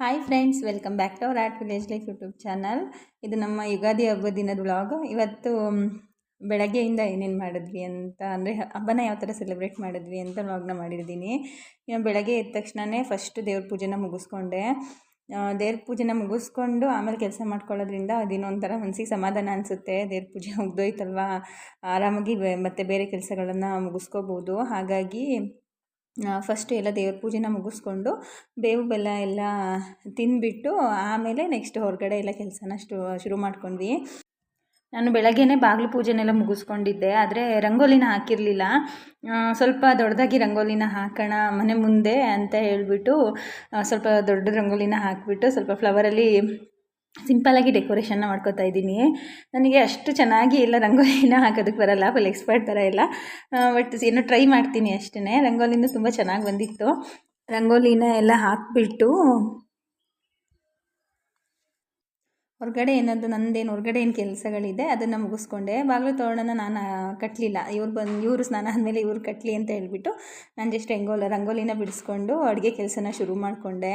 Hi friends welcome back to our art village life YouTube channel ಇದು ನಮ್ಮ ಯುಗಾದಿ ಹಬ್ಬ ದಿನದ ವ್ಲಾಗ್ ಇವತ್ತು ಬೆಳಗ್ಗೆಯಿಂದ ಏನೇನು ಮಾಡಿದ್ವಿ ಅಂತ ಅಂದರೆ, ಹಬ್ಬನ ಯಾವ ಥರ ಸೆಲೆಬ್ರೇಟ್ ಮಾಡಿದ್ವಿ ಅಂತ ವ್ಲಾಗ್ನ ಮಾಡಿದ್ದೀನಿ. ಬೆಳಗ್ಗೆ ಎದ್ದ ತಕ್ಷಣವೇ ಫಸ್ಟ್ ದೇವ್ರ ಪೂಜೆನ ಮುಗಿಸ್ಕೊಂಡೆ. ದೇವ್ರ ಪೂಜೆನ ಮುಗಿಸ್ಕೊಂಡು ಆಮೇಲೆ ಕೆಲಸ ಮಾಡ್ಕೊಳ್ಳೋದ್ರಿಂದ ಅದೇನೋ ಒಂಥರ ಮನಸ್ಸಿಗೆ ಸಮಾಧಾನ ಅನಿಸುತ್ತೆ. ದೇವ್ರ ಪೂಜೆ ಮುಗ್ದೋಯ್ತಲ್ವಾ? ಆರಾಮಾಗಿ ಮತ್ತೆ ಬೇರೆ ಕೆಲಸಗಳನ್ನು ಮುಗಿಸ್ಕೋಬೋದು. ಹಾಗಾಗಿ ಫಸ್ಟ್ ಎಲ್ಲ ದೇವ್ರ ಪೂಜೆನ ಮುಗಿಸ್ಕೊಂಡು ಬೇವು ಬೆಲ್ಲ ಎಲ್ಲ ತಿಂದುಬಿಟ್ಟು ಆಮೇಲೆ ನೆಕ್ಸ್ಟ್ ಹೊರಗಡೆ ಎಲ್ಲ ಕೆಲಸನ ಶು ಶುರು ಮಾಡ್ಕೊಂಡ್ವಿ. ನಾನು ಬೆಳಗ್ಗೆನೇ ಬಾಗಿಲು ಪೂಜೆನೆಲ್ಲ ಮುಗಿಸ್ಕೊಂಡಿದ್ದೆ, ಆದರೆ ರಂಗೋಲಿನ ಹಾಕಿರಲಿಲ್ಲ. ಸ್ವಲ್ಪ ದೊಡ್ಡದಾಗಿ ರಂಗೋಲಿನ ಹಾಕೋಣ, ಮನೆ ಮುಂದೆ ಅಂತ ಹೇಳಿಬಿಟ್ಟು ಸ್ವಲ್ಪ ದೊಡ್ಡ ರಂಗೋಲಿನ ಹಾಕಿಬಿಟ್ಟು ಸ್ವಲ್ಪ ಫ್ಲವರಲ್ಲಿ ಸಿಂಪಲಾಗಿ ಡೆಕೋರೇಷನ್ನ ಮಾಡ್ಕೋತಾ ಇದ್ದೀನಿ. ನನಗೆ ಅಷ್ಟು ಚೆನ್ನಾಗಿ ಎಲ್ಲ ರಂಗೋಲಿನ ಹಾಕೋದಕ್ಕೆ ಬರಲ್ಲ ಫುಲ್ ಎಕ್ಸ್ಪರ್ಟ್ ಥರ ಎಲ್ಲ. ಬಟ್ ಏನೋ ಟ್ರೈ ಮಾಡ್ತೀನಿ ಅಷ್ಟೇ ರಂಗೋಲಿನೂ ತುಂಬ ಚೆನ್ನಾಗಿ ಬಂದಿತ್ತು. ರಂಗೋಲಿನ ಎಲ್ಲ ಹಾಕಿಬಿಟ್ಟು ಹೊರಗಡೆ ಏನಾದರೂ ನಂದೇನು, ಹೊರಗಡೆ ಏನು ಕೆಲಸಗಳಿದೆ ಅದನ್ನು ಮುಗಿಸ್ಕೊಂಡೆ. ಬಾಗಿಲು ತೋರಣನ ನಾನು ಕಟ್ಟಲಿಲ್ಲ ಇವ್ರು ಬಂದು, ಇವರು ಸ್ನಾನ ಆದಮೇಲೆ ಇವ್ರು ಕಟ್ಟಲಿ ಅಂತ ಹೇಳ್ಬಿಟ್ಟು ನಾನು ಜಸ್ಟ್ ರಂಗೋಲ, ರಂಗೋಲಿನ ಬಿಡಿಸ್ಕೊಂಡು ಅಡುಗೆ ಕೆಲಸನ ಶುರು ಮಾಡಿಕೊಂಡೆ.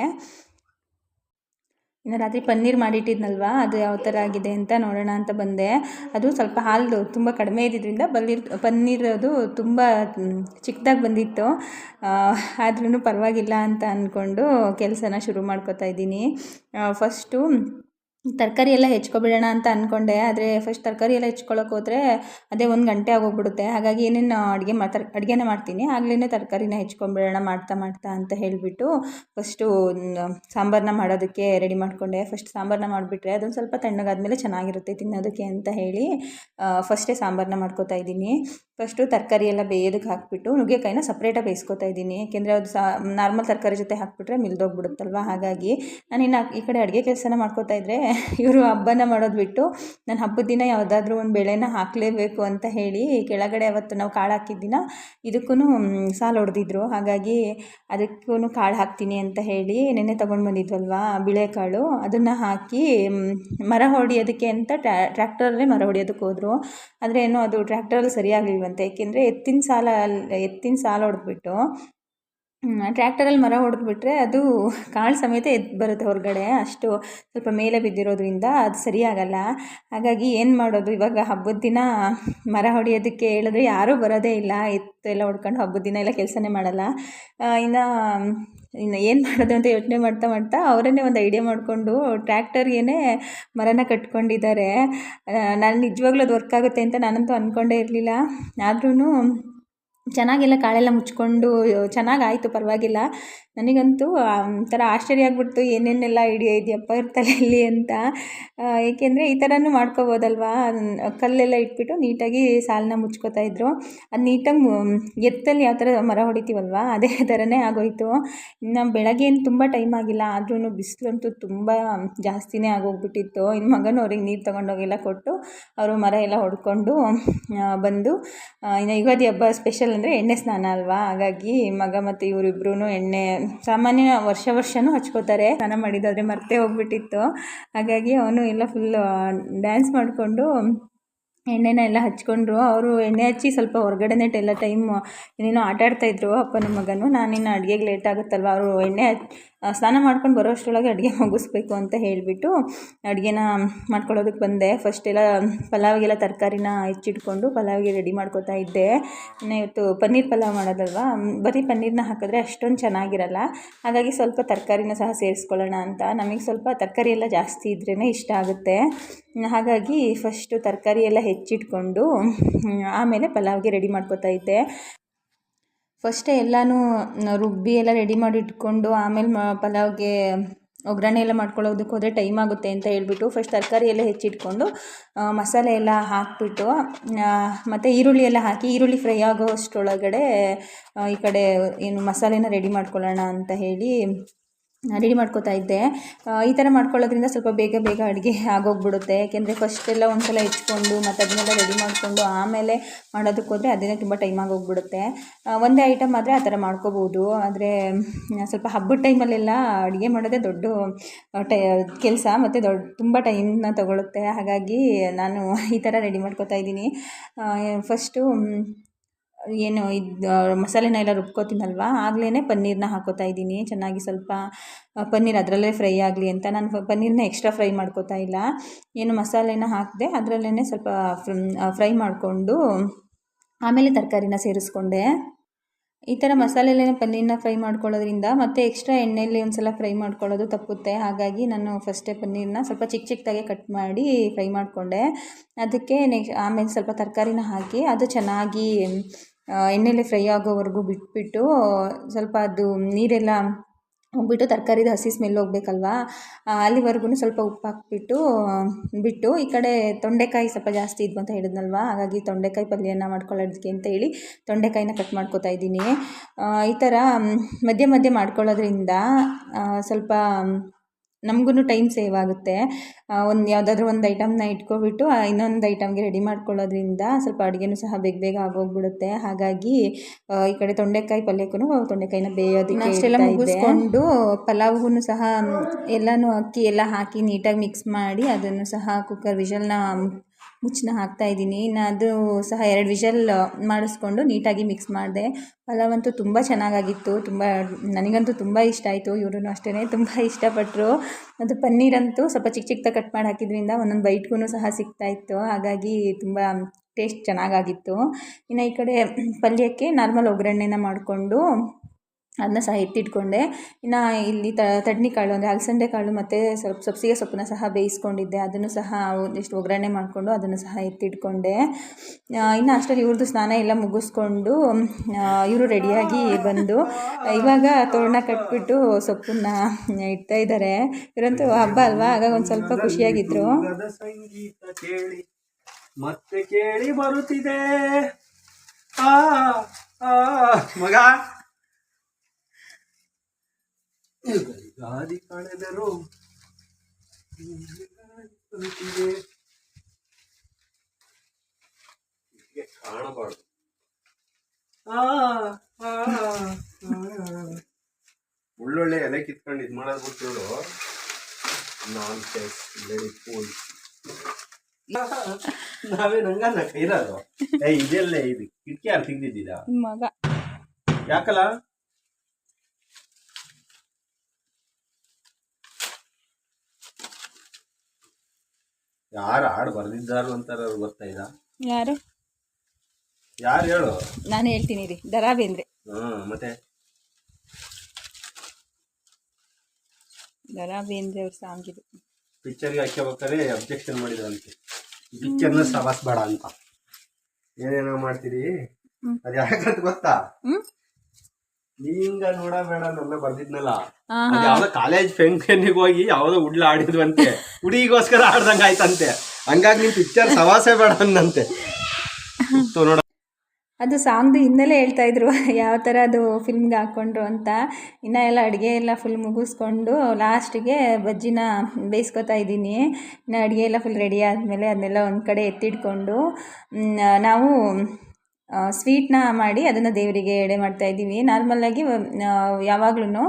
ಇನ್ನು ರಾತ್ರಿ ಪನ್ನೀರ್ ಮಾಡಿಟ್ಟಿದ್ನಲ್ವ? ಅದು ಯಾವ ಥರ ಆಗಿದೆ ಅಂತ ನೋಡೋಣ ಅಂತ ಬಂದೆ. ಅದು ಸ್ವಲ್ಪ ಹಾಲು ತುಂಬ ಕಡಿಮೆ ಇದ್ದಿದ್ದರಿಂದ ಬಲ್ಲಿರ್ ಪನ್ನೀರ್ ಅದು ತುಂಬ ಚಿಕ್ಕದಾಗಿ ಬಂದಿತ್ತು. ಆದ್ರೂ ಪರವಾಗಿಲ್ಲ ಅಂತ ಅಂದ್ಕೊಂಡು ಕೆಲಸನ ಶುರು ಮಾಡ್ಕೋತಾ ಇದ್ದೀನಿ. ಫಸ್ಟು ತರಕಾರಿ ಎಲ್ಲ ಹೆಚ್ಕೊಬಿಡೋಣ ಅಂತ ಅಂದ್ಕೊಂಡೆ ಆದರೆ ಫಸ್ಟ್ ತರಕಾರಿ ಎಲ್ಲ ಹೆಚ್ಕೊಳ್ಳೋಕೆ ಹೋದರೆ ಅದೇ ಒಂದು ಗಂಟೆ ಆಗೋಗ್ಬಿಡುತ್ತೆ. ಹಾಗಾಗಿ ಏನೇನು ಅಡುಗೆ ಮಾಡ್ತಾರೆ ಅಡುಗೆನ ಮಾಡ್ತೀನಿ ಆಗಲೇ ತರಕಾರಿನ ಹೆಚ್ಕೊಂಬಿಡೋಣ ಮಾಡ್ತಾ ಮಾಡ್ತಾ ಅಂತ ಹೇಳಿಬಿಟ್ಟು ಫಸ್ಟು ಸಾಂಬಾರನ್ನ ಮಾಡೋದಕ್ಕೆ ರೆಡಿ ಮಾಡಿಕೊಂಡೆ. ಫಸ್ಟ್ ಸಾಂಬಾರನ್ನ ಮಾಡಿಬಿಟ್ರೆ ಅದೊಂದು ಸ್ವಲ್ಪ ತಣ್ಣಗಾದ್ಮೇಲೆ ಚೆನ್ನಾಗಿರುತ್ತೆ ತಿನ್ನೋದಕ್ಕೆ ಅಂತ ಹೇಳಿ ಫಸ್ಟೇ ಸಾಂಬಾರನ್ನ ಮಾಡ್ಕೋತಾ ಇದ್ದೀನಿ. ಫಸ್ಟು ತರಕಾರಿ ಎಲ್ಲ ಬೇಯೋದಕ್ಕೆ ಹಾಕಿಬಿಟ್ಟು ನುಗ್ಗೆಕಾಯಿನ ಸಪ್ರೇಟಾಗಿ ಬೇಯಿಸ್ಕೊತಾ ಇದ್ದೀನಿ. ಯಾಕೆಂದರೆ ಅದು ಸಾ ನಾರ್ಮಲ್ ತರಕಾರಿ ಜೊತೆ ಹಾಕಿಬಿಟ್ರೆ ಮಿಲ್ದೋಗ್ಬಿಡುತ್ತಲ್ವ? ಹಾಗಾಗಿ ನಾನು ಇನ್ನು ಈ ಕಡೆ ಅಡುಗೆ ಕೆಲಸನ ಮಾಡ್ಕೋತಾ ಇದ್ದರೆ ಇವರು ಹಬ್ಬನ ಮಾಡೋದು ಬಿಟ್ಟು ನಾನು ಹಬ್ಬದ ದಿನ ಯಾವುದಾದ್ರೂ ಒಂದು ಬೆಳೆನ ಹಾಕಲೇಬೇಕು ಅಂತ ಹೇಳಿ ಕೆಳಗಡೆ ಅವತ್ತು ನಾವು ಕಾಳು ಹಾಕಿದ್ದಿನ ಇದಕ್ಕೂ ಸಾಲು ಹೊಡೆದಿದ್ರು ಹಾಗಾಗಿ ಅದಕ್ಕೂ ಕಾಳು ಹಾಕ್ತೀನಿ ಅಂತ ಹೇಳಿ ನೆನ್ನೆ ತೊಗೊಂಡು ಬಂದಿದ್ವಲ್ವಾ ಬಿಳೆಕಾಳು ಅದನ್ನು ಹಾಕಿ ಮರ ಹೊಡಿಯೋದಕ್ಕೆ ಅಂತ ಟ್ರ್ಯಾಕ್ಟರಲ್ಲೇ ಮರ ಹೊಡಿಯೋದಕ್ಕೆ ಹೋದರು. ಆದರೆ ಏನು ಅದು ಟ್ರ್ಯಾಕ್ಟರಲ್ಲಿ ಸರಿಯಾಗಲಿಲ್ವಂತೆ ಏಕೆಂದರೆ ಎತ್ತಿನ ಸಾಲ ಎತ್ತಿನ ಸಾಲ ಹೊಡೆದ್ಬಿಟ್ಟು ಟ್ರ್ಯಾಕ್ಟರಲ್ಲಿ ಮರ ಹೊಡೆದ್ಬಿಟ್ರೆ ಅದು ಕಾಳು ಸಮೇತ ಎದ್ದು ಬರುತ್ತೆ ಹೊರಗಡೆ. ಅಷ್ಟು ಸ್ವಲ್ಪ ಮೇಲೆ ಬಿದ್ದಿರೋದ್ರಿಂದ ಅದು ಸರಿಯಾಗಲ್ಲ. ಹಾಗಾಗಿ ಏನು ಮಾಡೋದು? ಇವಾಗ ಹಬ್ಬದ ದಿನ ಮರ ಹೊಡೆಯೋದಕ್ಕೆ ಹೇಳಿದ್ರೆ ಯಾರೂ ಬರೋದೇ ಇಲ್ಲ. ಎತ್ತೆಲ್ಲ ಹೊಡ್ಕೊಂಡು ಹಬ್ಬದ ದಿನ ಎಲ್ಲ ಕೆಲಸನೇ ಮಾಡಲ್ಲ. ಇನ್ನು ಇನ್ನು ಏನು ಮಾಡೋದು ಅಂತ ಯೋಚನೆ ಮಾಡ್ತಾ ಮಾಡ್ತಾ ಅವರನ್ನೇ ಒಂದು ಐಡಿಯಾ ಮಾಡಿಕೊಂಡು ಟ್ರ್ಯಾಕ್ಟರ್ಗೇ ಮರನ ಕಟ್ಕೊಂಡಿದ್ದಾರೆ. ನಾನು ನಿಜವಾಗ್ಲೂ ಅದು ವರ್ಕ್ ಆಗುತ್ತೆ ಅಂತ ನಾನಂತೂ ಅಂದ್ಕೊಂಡೇ ಇರಲಿಲ್ಲ. ಆದ್ರೂ ಚೆನ್ನಾಗೆಲ್ಲ ಕಾಳೆಲ್ಲ ಮುಚ್ಕೊಂಡು ಚೆನ್ನಾಗಾಯಿತು ಪರವಾಗಿಲ್ಲ. ನನಗಂತೂ ಒಂಥರ ಆಶ್ಚರ್ಯ ಆಗಿಬಿಡ್ತು. ಏನೇನೆಲ್ಲ ಐಡಿಯಾ ಇದೆಯಪ್ಪ ಇವ್ರ ತಲೆಯಲ್ಲಿ ಅಂತ. ಏಕೆಂದರೆ ಈ ಥರನೂ ಮಾಡ್ಕೋಬೋದಲ್ವಾ? ಕಲ್ಲೆಲ್ಲ ಇಟ್ಬಿಟ್ಟು ನೀಟಾಗಿ ಸಾಲನ್ನ ಮುಚ್ಕೋತಾ ಇದ್ರು. ಅದು ನೀಟಾಗಿ ಎತ್ತಲ್ಲಿ ಯಾವ ಥರ ಮರ ಹೊಡಿತೀವಲ್ವಾ? ಅದೇ ಥರನೇ ಆಗೋಯ್ತು. ಇನ್ನು ಬೆಳಗ್ಗೆ ಏನು ತುಂಬ ಟೈಮ್ ಆಗಿಲ್ಲ. ಆದ್ರೂ ಬಿಸಿಲಂತೂ ತುಂಬ ಜಾಸ್ತಿನೇ ಆಗೋಗ್ಬಿಟ್ಟಿತ್ತು. ಇನ್ನು ಮಗನೂ ಅವ್ರಿಗೆ ನೀರು ತೊಗೊಂಡೋಗೆಲ್ಲ ಕೊಟ್ಟು ಅವರು ಮರ ಎಲ್ಲ ಹೊಡ್ಕೊಂಡು ಬಂದು ಇನ್ನು ಯುಗಾದಿ ಹಬ್ಬ ಸ್ಪೆಷಲ್ ಅಂದರೆ ಎಣ್ಣೆ ಸ್ನಾನ ಅಲ್ವಾ? ಹಾಗಾಗಿ ಮಗ ಮತ್ತು ಇವರಿಬ್ರು ಎಣ್ಣೆ ಸಾಮಾನ್ಯ ವರ್ಷ ವರ್ಷವೂ ಹಚ್ಕೋತಾರೆ. ಸ್ನಾನ ಮಾಡಿದ್ದಾದರೆ ಮರ್ತೇ ಹೋಗ್ಬಿಟ್ಟಿತ್ತು. ಹಾಗಾಗಿ ಅವನು ಎಲ್ಲ ಫುಲ್ ಡ್ಯಾನ್ಸ್ ಮಾಡಿಕೊಂಡು ಎಣ್ಣೆನ ಎಲ್ಲ ಹಚ್ಕೊಂಡ್ರು. ಅವರು ಎಣ್ಣೆ ಹಚ್ಚಿ ಸ್ವಲ್ಪ ಹೊರಗಡೆನೇ ಎಲ್ಲ ಟೈಮ್ ಏನೇನೋ ಆಟ ಆಡ್ತಾಯಿದ್ರು ಅಪ್ಪನ ಮಗನು. ನಾನಿನ್ನು ಅಡುಗೆಗೆ ಲೇಟ್ ಆಗುತ್ತಲ್ವ? ಅವರು ಎಣ್ಣೆ ಹಚ್ ಸ್ನಾನ ಮಾಡ್ಕೊಂಡು ಬರೋ ಅಷ್ಟರೊಳಗೆ ಅಡುಗೆ ಮುಗಿಸ್ಬೇಕು ಅಂತ ಹೇಳಿಬಿಟ್ಟು ಅಡುಗೆನ ಮಾಡ್ಕೊಳ್ಳೋದಕ್ಕೆ ಬಂದೆ. ಫಸ್ಟ್ ಎಲ್ಲ ಪಲಾವ್ಗೆಲ್ಲ ತರಕಾರಿನ ಹೆಚ್ಚಿಟ್ಕೊಂಡು ಪಲಾವ್ಗೆ ರೆಡಿ ಮಾಡ್ಕೋತಾ ಇದ್ದೆ. ಇನ್ನು ಇವತ್ತು ಪನ್ನೀರ್ ಪಲಾವ್ ಮಾಡೋದಲ್ವಾ? ಬರೀ ಪನ್ನೀರ್ನ ಹಾಕಿದ್ರೆ ಅಷ್ಟೊಂದು ಚೆನ್ನಾಗಿರಲ್ಲ. ಹಾಗಾಗಿ ಸ್ವಲ್ಪ ತರಕಾರಿನ ಸಹ ಸೇರಿಸ್ಕೊಳ್ಳೋಣ ಅಂತ. ನಮಗೆ ಸ್ವಲ್ಪ ತರಕಾರಿ ಎಲ್ಲ ಜಾಸ್ತಿ ಇದ್ರೇ ಇಷ್ಟ ಆಗುತ್ತೆ. ಹಾಗಾಗಿ ಫಸ್ಟು ತರಕಾರಿ ಎಲ್ಲ ಹೆಚ್ಚಿಟ್ಕೊಂಡು ಆಮೇಲೆ ಪಲಾವ್ಗೆ ರೆಡಿ ಮಾಡ್ಕೋತಾ ಇದ್ದೆ. ಫಸ್ಟೇ ಎಲ್ಲನೂ ರುಬ್ಬಿ ಎಲ್ಲ ರೆಡಿ ಮಾಡಿ ಇಟ್ಕೊಂಡು ಆಮೇಲೆ ಮ, ಪಲಾವ್ಗೆ ಒಗ್ಗರಣೆ ಎಲ್ಲ ಮಾಡ್ಕೊಳ್ಳೋದಕ್ಕೆ ಹೋದರೆ ಟೈಮ್ ಆಗುತ್ತೆ ಅಂತ ಹೇಳ್ಬಿಟ್ಟು ಫಸ್ಟ್ ತರಕಾರಿ ಎಲ್ಲ ಹೆಚ್ಚಿಟ್ಕೊಂಡು ಮಸಾಲೆ ಎಲ್ಲ ಹಾಕಿಬಿಟ್ಟು ಮತ್ತು ಈರುಳ್ಳಿ ಎಲ್ಲ ಹಾಕಿ, ಈರುಳ್ಳಿ ಫ್ರೈ ಆಗೋ ಅಷ್ಟರೊಳಗಡೆ ಈ ಕಡೆ ಏನು ಮಸಾಲೆನ ರೆಡಿ ಮಾಡ್ಕೊಳ್ಳೋಣ ಅಂತ ಹೇಳಿ ರೆಡಿ ಮಾಡ್ಕೋತಾ ಇದ್ದೆ. ಈ ಥರ ಮಾಡ್ಕೊಳ್ಳೋದ್ರಿಂದ ಸ್ವಲ್ಪ ಬೇಗ ಬೇಗ ಅಡುಗೆ ಆಗೋಗ್ಬಿಡುತ್ತೆ. ಯಾಕೆಂದರೆ ಫಸ್ಟ್ ಎಲ್ಲ ಒಂದು ಸಲ ಹೆಚ್ಕೊಂಡು, ಮತ್ತು ಅದನ್ನೆಲ್ಲ ರೆಡಿ ಮಾಡಿಕೊಂಡು, ಆಮೇಲೆ ಮಾಡೋದಕ್ಕೆ ಹೋದರೆ ತುಂಬ ಟೈಮ್ ಆಗೋಗ್ಬಿಡುತ್ತೆ. ಒಂದೇ ಐಟಮ್ ಆದರೆ ಆ ಥರ ಮಾಡ್ಕೋಬೋದು. ಆದರೆ ಸ್ವಲ್ಪ ಹಬ್ಬದ ಟೈಮಲ್ಲೆಲ್ಲ ಅಡುಗೆ ಮಾಡೋದೇ ದೊಡ್ಡ ಕೆಲಸ ಮತ್ತು ದೊಡ್ಡ, ತುಂಬ ಟೈಮ್ನ ತೊಗೊಳುತ್ತೆ. ಹಾಗಾಗಿ ನಾನು ಈ ಥರ ರೆಡಿ ಮಾಡ್ಕೋತಾ ಇದ್ದೀನಿ. ಫಸ್ಟು ಏನು ಇದು ಮಸಾಲೆನ ಎಲ್ಲ ರುಬ್ಕೋತೀನಲ್ವ? ಆಗಲೇ ಪನ್ನೀರನ್ನ ಹಾಕೋತಾ ಇದ್ದೀನಿ. ಚೆನ್ನಾಗಿ ಸ್ವಲ್ಪ ಪನ್ನೀರ್ ಅದರಲ್ಲೇ ಫ್ರೈ ಆಗಲಿ ಅಂತ ನಾನು ಪನ್ನೀರನ್ನ ಎಕ್ಸ್ಟ್ರಾ ಫ್ರೈ ಮಾಡ್ಕೋತಾ ಇಲ್ಲ. ಏನು ಮಸಾಲೆನ ಹಾಕಿದೆ ಅದರಲ್ಲೇ ಸ್ವಲ್ಪ ಫ್ರೈ ಮಾಡಿಕೊಂಡು ಆಮೇಲೆ ತರಕಾರಿನ ಸೇರಿಸ್ಕೊಂಡೆ. ಈ ಥರ ಮಸಾಲೆಲ್ಲೇ ಪನ್ನೀರನ್ನ ಫ್ರೈ ಮಾಡ್ಕೊಳ್ಳೋದ್ರಿಂದ ಮತ್ತೆ ಎಕ್ಸ್ಟ್ರಾ ಎಣ್ಣೆಯಲ್ಲಿ ಒಂದು ಸಲ ಫ್ರೈ ಮಾಡ್ಕೊಳ್ಳೋದು ತಪ್ಪುತ್ತೆ. ಹಾಗಾಗಿ ನಾನು ಫಸ್ಟೇ ಪನ್ನೀರನ್ನ ಸ್ವಲ್ಪ ಚಿಕ್ಕ ಚಿಕ್ಕದಾಗೆ ಕಟ್ ಮಾಡಿ ಫ್ರೈ ಮಾಡಿಕೊಂಡೆ. ಅದಕ್ಕೆ ನೆಕ್ಸ್ಟ್ ಆಮೇಲೆ ಸ್ವಲ್ಪ ತರಕಾರಿನ ಹಾಕಿ ಅದು ಚೆನ್ನಾಗಿ ಎಣ್ಣೆಲೆ ಫ್ರೈ ಆಗೋವರೆಗೂ ಬಿಟ್ಬಿಟ್ಟು, ಸ್ವಲ್ಪ ಅದು ನೀರೆಲ್ಲ ಹೋಗ್ಬಿಟ್ಟು ತರಕಾರಿದು ಹಸಿ ಸ್ಮೆಲ್ ಹೋಗ್ಬೇಕಲ್ವಾ ಅಲ್ಲಿವರೆಗೂ ಸ್ವಲ್ಪ ಉಪ್ಪು ಹಾಕ್ಬಿಟ್ಟು, ಬಿಟ್ಟು ಈ ಕಡೆ ತೊಂಡೆಕಾಯಿ ಸ್ವಲ್ಪ ಜಾಸ್ತಿ ಇದ್ವು ಅಂತ ಹೇಳಿದ್ನಲ್ವ, ಹಾಗಾಗಿ ತೊಂಡೆಕಾಯಿ ಪಲ್ಯನ ಮಾಡ್ಕೊಳ್ಳೋದಕ್ಕೆ ಅಂತ ಹೇಳಿ ತೊಂಡೆಕಾಯಿನ ಕಟ್ ಮಾಡ್ಕೊತಾ ಇದ್ದೀನಿ. ಈ ಥರ ಮಧ್ಯೆ ಮಧ್ಯೆ ಮಾಡ್ಕೊಳ್ಳೋದ್ರಿಂದ ಸ್ವಲ್ಪ ನಮಗೂ ಟೈಮ್ ಸೇವ್ ಆಗುತ್ತೆ. ಒಂದು ಯಾವುದಾದ್ರೂ ಒಂದು ಐಟಮ್ನ ಇಟ್ಕೊಬಿಟ್ಟು ಇನ್ನೊಂದು ಐಟಮ್ಗೆ ರೆಡಿ ಮಾಡ್ಕೊಳ್ಳೋದ್ರಿಂದ ಸ್ವಲ್ಪ ಅಡುಗೆನೂ ಸಹ ಬೇಗ ಬೇಗ ಆಗೋಗ್ಬಿಡುತ್ತೆ. ಹಾಗಾಗಿ ಈ ಕಡೆ ತೊಂಡೆಕಾಯಿ ಪಲ್ಯಕ್ಕೂ ತೊಂಡೆಕಾಯಿನ ಬೇಯೋದಕ್ಕೆ ಅಷ್ಟೆಲ್ಲ ಮುಗಿಸ್ಕೊಂಡು ಪಲಾವ್ಗೂ ಸಹ ಎಲ್ಲನೂ ಅಕ್ಕಿ ಎಲ್ಲ ಹಾಕಿ ನೀಟಾಗಿ ಮಿಕ್ಸ್ ಮಾಡಿ ಅದನ್ನು ಸಹ ಕುಕ್ಕರ್ ವಿಷಲ್ನ ಮುಚ್ಚನ ಹಾಕ್ತಾ ಇದ್ದೀನಿ. ನಾನು ಸಹ ಎರಡು ವಿಷಲ್ ಮಾಡಿಸ್ಕೊಂಡು ನೀಟಾಗಿ ಮಿಕ್ಸ್ ಮಾಡಿದೆ. ಪಲಾವಂತೂ ತುಂಬ ಚೆನ್ನಾಗಾಗಿತ್ತು. ತುಂಬ, ನನಗಂತೂ ತುಂಬ ಇಷ್ಟ ಆಯಿತು. ಇವ್ರೂ ಅಷ್ಟೇ ತುಂಬ ಇಷ್ಟಪಟ್ಟರು ಅದು ಪನ್ನೀರಂತೂ ಸ್ವಲ್ಪ ಚಿಕ್ಕ ಚಿಕ್ಕದಾಗಿ ಕಟ್ ಮಾಡಿ ಹಾಕಿದ್ರಿಂದ ಒಂದೊಂದು ಬೈಟ್ಗೂ ಸಹ ಸಿಗ್ತಾಯಿತ್ತು ಹಾಗಾಗಿ ತುಂಬ ಟೇಸ್ಟ್ ಚೆನ್ನಾಗಾಗಿತ್ತು. ಇನ್ನು ಈ ಕಡೆ ಪಲ್ಯಕ್ಕೆ ನಾರ್ಮಲ್ ಒಗ್ಗರಣೆನ ಮಾಡಿಕೊಂಡು ಅದನ್ನ ಸಹ ಎತ್ತಿಟ್ಕೊಂಡೆ. ಇನ್ನು ಇಲ್ಲಿ ತಡ್ನಿ ಕಾಳು ಅಂದರೆ ಅಲಸಂದೆ ಕಾಳು ಮತ್ತು ಸ್ವಲ್ಪ ಸಬ್ಸಿಗೆ ಸೊಪ್ಪನ್ನ ಸಹ ಬೇಯಿಸ್ಕೊಂಡಿದ್ದೆ. ಅದನ್ನು ಸಹ ಒಂದಿಷ್ಟು ಒಗ್ಗರಣೆ ಮಾಡಿಕೊಂಡು ಅದನ್ನು ಸಹ ಎತ್ತಿಟ್ಕೊಂಡೆ. ಇನ್ನು ಅಷ್ಟರಲ್ಲಿ ಇವ್ರದ್ದು ಸ್ನಾನ ಎಲ್ಲ ಮುಗಿಸ್ಕೊಂಡು ಇವರು ರೆಡಿಯಾಗಿ ಬಂದು, ಇವಾಗ ತೋರಣ ಕಟ್ಬಿಟ್ಟು ಸೊಪ್ಪನ್ನ ಇಡ್ತಾ ಇದ್ದಾರೆ ಇವರಂತೂ ಹಬ್ಬ ಅಲ್ವಾ? ಆಗ ಒಂದು ಸ್ವಲ್ಪ ಖುಷಿಯಾಗಿದ್ರು. ಮತ್ತೆ ಕೇಳಿ ಬರುತ್ತಿದೆ. ಮಗ. ಗಾದಿ ಕಳೆದರು ಕಾಣಬಾರ್ದು. ಒಳ್ಳೊಳ್ಳೆ ಎಲೆ ಕಿತ್ಕೊಂಡು ಇದು ಮಾಡೋದು ಬಿಟ್ಟು ನಾನ್ ಟೆಸ್ ಫೂಲ್ ನಾವೇ ನಂಗಲ್ಲ ಕೈರದು ಏ ಇದೆಲ್ಲ ಇದು ಕಿಟಕಿ ಯಾರು ತೆಗ್ದಿದ್ದೀರ? ಮಗ. ಯಾಕಲ್ಲ? ಯಾರು ಹಾಡು ಬರ್ದಿದ್ದಾರು ಅಂತಾರ ಅವ್ರು ಗೊತ್ತಾ ಇದ ಯಾರು? ಯಾರು ಹೇಳು? ನಾನು ಹೇಳ್ತೀನಿ ರೀ ದರಾ ಬೇಂದ್ರೆ ಹ್ಮ್ ಮತ್ತೆ? ದರಾ ಬೇಂದ್ರೆ ಅವ್ರ ಸಾಂಗ್ ಇದು. ಪಿಕ್ಚರ್ಗೆ ಹಾಕ್ಕೋಬೇಕಾದ್ರೆ ಅಬ್ಜೆಕ್ಷನ್ ಮಾಡಿದ್ರಂತೆ ಪಿಕ್ಚರ್ನ ಸವಾಸ್ ಬೇಡ ಅಂತ. ಏನೇನೋ ಮಾಡ್ತೀರಿ? ಅದು ಅದ್ ಯಾಕಂತ ಗೊತ್ತಾ? ಹ್ಮ್. ನೀಂಗ ನೋಡಬೇಡ ನನ್ನ ಬರ್ದಿದ್ನಲ್ಲ. ಯಾವ್ದೋ ಕಾಲೇಜ್ ಫಂಕ್ಷನ್ಗೆ ಹೋಗಿ ಯಾವ್ದೋ ಉಡ್ಲ ಆಡಿದ್ವಂತೆ. ಹುಡುಗಿಗೋಸ್ಕರ ಆಡ್ದಂಗ ಆಯ್ತಂತೆ. ಹಂಗಾಗಿ ನಿನ್ ಪಿಕ್ಚರ್ ಸವಾಸೆ ಬೇಡ ಅಂದಂತೆ ನೋಡ. ಅದು ಸಾಂಗ್ದು ಹಿನ್ನೆಲೆ ಹೇಳ್ತಾ ಇದ್ರು. ಯಾವ ಥರ ಅದು ಫಿಲ್ಮ್ಗೆ ಹಾಕ್ಕೊಂಡ್ರು ಅಂತ. ಇನ್ನ ಎಲ್ಲ ಅಡುಗೆ ಎಲ್ಲ ಫುಲ್ ಮುಗಿಸ್ಕೊಂಡು ಲಾಸ್ಟಿಗೆ ಬಜ್ಜಿನ ಬೇಯಿಸ್ಕೊತಾ ಇದ್ದೀನಿ. ಇನ್ನು ಅಡುಗೆ ಎಲ್ಲ ಫುಲ್ ರೆಡಿ ಆದಮೇಲೆ ಅದನ್ನೆಲ್ಲ ಒಂದು ಕಡೆ ಎತ್ತಿಟ್ಕೊಂಡು ನಾವು ಸ್ವೀಟ್ನ ಮಾಡಿ ಅದನ್ನು ದೇವರಿಗೆ ಎಡೆ ಮಾಡ್ತಾ ಇದ್ದೀವಿ. ನಾರ್ಮಲಾಗಿ ಯಾವಾಗ್ಲೂ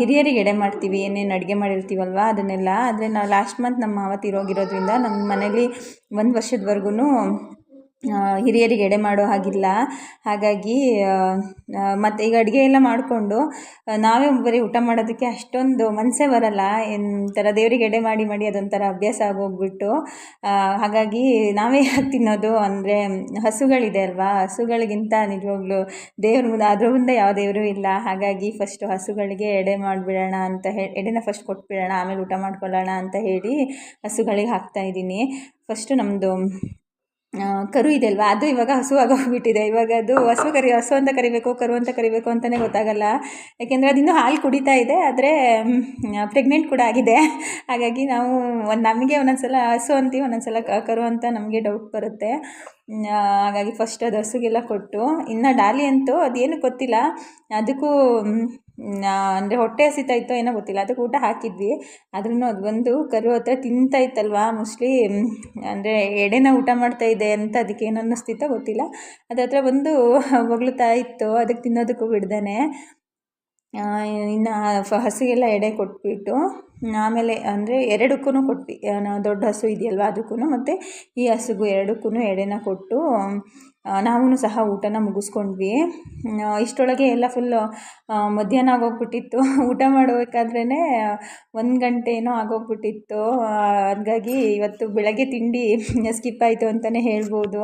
ಹಿರಿಯರಿಗೆ ಎಡೆ ಮಾಡ್ತೀವಿ. ಏನೇನು ಅಡುಗೆ ಮಾಡಿರ್ತೀವಲ್ವ, ಅದನ್ನೆಲ್ಲ. ಆದರೆ ನಾವು ಲಾಸ್ಟ್ ಮಂತ್ ನಮ್ಮ ಮಾವ ತೀರೋಗಿರೋದ್ರಿಂದ ನಮ್ಮ ಮನೇಲಿ ಒಂದು ವರ್ಷದವರೆಗೂ ಹಿರಿಯರಿಗೆ ಎಡೆ ಮಾಡೋ ಹಾಗಿಲ್ಲ. ಹಾಗಾಗಿ ಮತ್ತು ಈಗ ಅಡುಗೆ ಎಲ್ಲ ಮಾಡಿಕೊಂಡು ನಾವೇ ಬರೀ ಊಟ ಮಾಡೋದಕ್ಕೆ ಅಷ್ಟೊಂದು ಮನಸ್ಸೇ ಬರಲ್ಲ. ಒಂಥರ ದೇವರಿಗೆ ಎಡೆ ಮಾಡಿ ಮಾಡಿ ಅದೊಂಥರ ಅಭ್ಯಾಸ ಆಗೋಗ್ಬಿಟ್ಟು ಹಾಗಾಗಿ ನಾವೇ ಯಾಕೆ ತಿನ್ನೋದು ಅಂದರೆ, ಹಸುಗಳಿದೆ ಅಲ್ವಾ? ಹಸುಗಳಿಗಿಂತ ನಿಜವಾಗ್ಲೂ ದೇವ್ರ ಮುಂದೆ, ಅದ್ರ ಮುಂದೆ ಯಾವ ದೇವರು ಇಲ್ಲ. ಹಾಗಾಗಿ ಫಸ್ಟು ಹಸುಗಳಿಗೆ ಎಡೆ ಮಾಡಿಬಿಡೋಣ ಅಂತ ಹೇಳಿ ಎಡೆನ ಫಸ್ಟ್ ಕೊಟ್ಬಿಡೋಣ, ಆಮೇಲೆ ಊಟ ಮಾಡ್ಕೊಳ್ಳೋಣ ಅಂತ ಹೇಳಿ ಹಸುಗಳಿಗೆ ಹಾಕ್ತಾ ಇದ್ದೀನಿ. ಫಸ್ಟು ನಮ್ಮದು ಕರು ಇದೆ ಅಲ್ವಾ? ಅದು ಇವಾಗ ಹಸು ಆಗೋಗ್ಬಿಟ್ಟಿದೆ ಇವಾಗ ಅದು ಹಸು ಕರಿ, ಹಸು ಅಂತ ಕರಿಬೇಕು, ಕರು ಅಂತ ಕರಿಬೇಕು ಅಂತಲೇ ಗೊತ್ತಾಗಲ್ಲ. ಯಾಕೆಂದರೆ ಅದು ಇನ್ನೂ ಹಾಲು ಕುಡಿತಾ ಇದೆ, ಆದರೆ ಪ್ರೆಗ್ನೆಂಟ್ ಕೂಡ ಆಗಿದೆ. ಹಾಗಾಗಿ ನಾವು ಒಂದು, ನಮಗೆ ಒಂದೊಂದು ಸಲ ಹಸು ಅಂತೀವಿ ಒಂದೊಂದು ಸಲ ಕರು ಅಂತ ನಮಗೆ ಡೌಟ್ ಬರುತ್ತೆ. ಹಾಗಾಗಿ ಫಸ್ಟ್ ಅದು ಹಸುಗೆಲ್ಲ ಕೊಟ್ಟು, ಇನ್ನು ಡಾಲಿ ಅಂತೂ ಅದೇನು ಗೊತ್ತಿಲ್ಲ. ಅದಕ್ಕೂ ಅಂದರೆ ಹೊಟ್ಟೆ ಹಸಿತಾ ಇತ್ತೋ ಏನೋ ಗೊತ್ತಿಲ್ಲ, ಅದಕ್ಕೆ ಊಟ ಹಾಕಿದ್ವಿ. ಆದ್ರೂ ಅದು ಬಂದು ಕರು ಹತ್ರ ತಿಂತಾ ಇತ್ತಲ್ವಾ ಮೋಸ್ಟ್ಲಿ ಅಂದರೆ ಎಡೆನ ಊಟ ಮಾಡ್ತಾ ಇದೆ ಅಂತ ಅದಕ್ಕೆ ಏನು ಅನ್ನಿಸ್ತಿತ್ತೋ ಗೊತ್ತಿಲ್ಲ. ಅದ್ರ ಹತ್ರ ಬಂದು ಬೊಗಳುತ್ತಾ ಇತ್ತು, ಅದಕ್ಕೆ ತಿನ್ನೋದಕ್ಕೂ ಬಿಡ್ದಾನೆ. ಇನ್ನು ಹಸುಗೆಲ್ಲ ಎಡೆ ಕೊಟ್ಬಿಟ್ಟು, ಆಮೇಲೆ ಅಂದರೆ ಎರಡಕ್ಕೂ ಕೊಟ್ವಿ. ದೊಡ್ಡ ಹಸು ಇದೆಯಲ್ವ ಅದಕ್ಕೂ ಮತ್ತು ಈ ಹಸುಗೂ ಎರಡಕ್ಕೂ ಎಡೆನ ಕೊಟ್ಟು ನಾವೂ ಸಹ ಊಟನ ಮುಗಿಸ್ಕೊಂಡ್ವಿ. ಇಷ್ಟೊಳಗೆ ಎಲ್ಲ ಫುಲ್ಲು ಮಧ್ಯಾಹ್ನ ಆಗೋಗ್ಬಿಟ್ಟಿತ್ತು. ಊಟ ಮಾಡಬೇಕಾದ್ರೇ ಒಂದು ಗಂಟೆ ಏನೋ ಆಗೋಗ್ಬಿಟ್ಟಿತ್ತು ಹಾಗಾಗಿ ಇವತ್ತು ಬೆಳಗ್ಗೆ ತಿಂಡಿ ಸ್ಕಿಪ್ ಆಯಿತು ಅಂತಲೇ ಹೇಳ್ಬೋದು.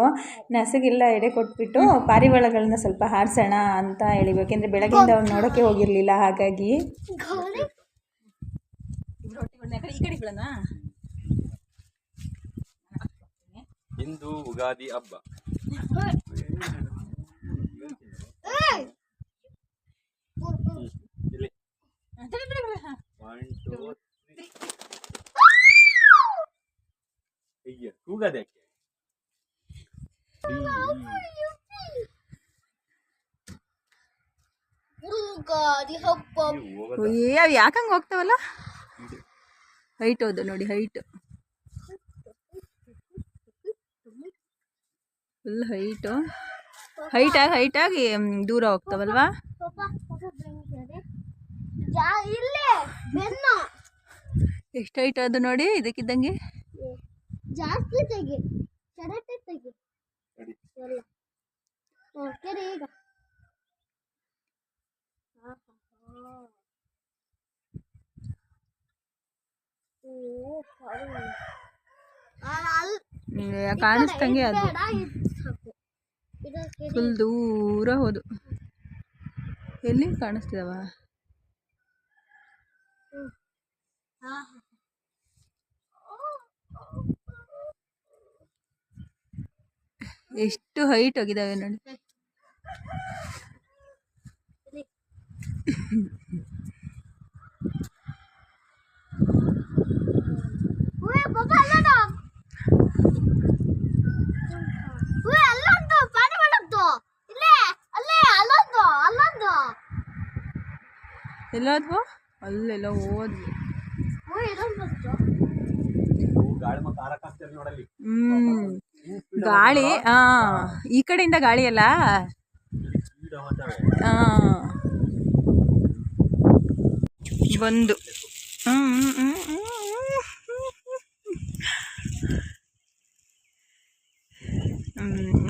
ನಸಗೆಲ್ಲ ಎಡೆ ಕೊಟ್ಬಿಟ್ಟು ಪಾರಿವಾಳಗಳನ್ನ ಸ್ವಲ್ಪ ಹಾರಿಸೋಣ ಅಂತ ಹೇಳಿದ್ವಿ. ಯಾಕೆಂದರೆ ಬೆಳಗ್ಗೆಯಿಂದ ಅವ್ನು ನೋಡೋಕ್ಕೆ ಹೋಗಿರಲಿಲ್ಲ, ಹಾಗಾಗಿ. ಇಂದು ಉಗಾದಿ ಹಬ್ಬ. ಅಯ್ಯ ಕೂಗದೆ ಯಾಕೆ ಗಾಡಿ ಹಬ್ಬ ಅಯ್ಯ ಯಾಕಂಗೆ ಹೋಗ್ತಾವಲ್ಲ ಹೈಟ್ ಹೋದ ನೋಡಿ ಹೈಟ್ ಫುಲ್ ಹೈಟು ಹೈಟಾಗಿ ಹೈಟಾಗಿ ದೂರ ಹೋಗ್ತಾವಲ್ವಾ? ಎಷ್ಟು ಹೈಟ್ ಅದು ನೋಡಿ ಇದಕ್ಕಿದ್ದಂಗೆ? ಜಾಸ್ತಿ ತೆಗಿ. ಚಡತೆ ತೆಗಿ. ಓಕೆ ಎಲ್ಲ ಹ್ಞೂ ಕೆರೆ ಈಗ ಓ ಅಲ್ಲಿ ಅದು ಬೇಡ ಇದು ಸಾಕು ಇದು ಕೆರೆ ಫುಲ್ ದೂರ ಹೋದು. ಎಲ್ಲಿ ಕಾಣಿಸ್ತಿದಾವ? ಎಷ್ಟು ಹೈಟ್ ಹೋಗಿದಾವೆ ನೋಡಿ. ಎಲ್ಲೋದ್ವು ಅಲ್ಲೆಲ್ಲ ಹೋದ್ವಿ. ಹ್ಮ್. ಗಾಳಿ ಹಾ ಈ ಕಡೆಯಿಂದ ಗಾಳಿ ಅಲ್ಲ. ಬಂದು. ಹ್ಮ್.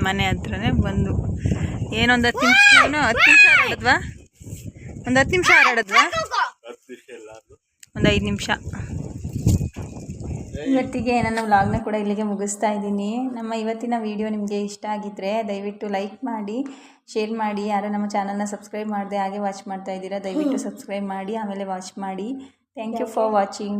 ಮನೆ ಹತ್ರನೇ ಬಂದು. ಏನೊಂದು ಹತ್ತು ನಿಮಿಷ ಏನೋ ಹತ್ತು ನಿಮಿಷ ಹಾರಾಡದ್ವಾ ಒಂದು ಹತ್ತು ನಿಮಿಷ ಹಾರಾಡದ್ವಾ ಒಂದ್ ಐದ್ ನಿಮಿಷ. ಇವತ್ತಿಗೆ ನನ್ನ ವ್ಲಾಗ್ನ ಕೂಡ ಇಲ್ಲಿಗೆ ಮುಗಿಸ್ತಾ ಇದ್ದೀನಿ. ನಮ್ಮ ಇವತ್ತಿನ ವಿಡಿಯೋ ನಿಮಗೆ ಇಷ್ಟ ಆಗಿದ್ದರೆ ದಯವಿಟ್ಟು ಲೈಕ್ ಮಾಡಿ ಶೇರ್ ಮಾಡಿ. ಯಾರು ನಮ್ಮ ಚಾನಲ್ನ ಸಬ್ಸ್ಕ್ರೈಬ್ ಮಾಡಿದೆ ಹಾಗೆ ವಾಚ್ ಮಾಡ್ತಾ ಇದ್ದೀರಾ ದಯವಿಟ್ಟು ಸಬ್ಸ್ಕ್ರೈಬ್ ಮಾಡಿ ಆಮೇಲೆ ವಾಚ್ ಮಾಡಿ. Thank you for watching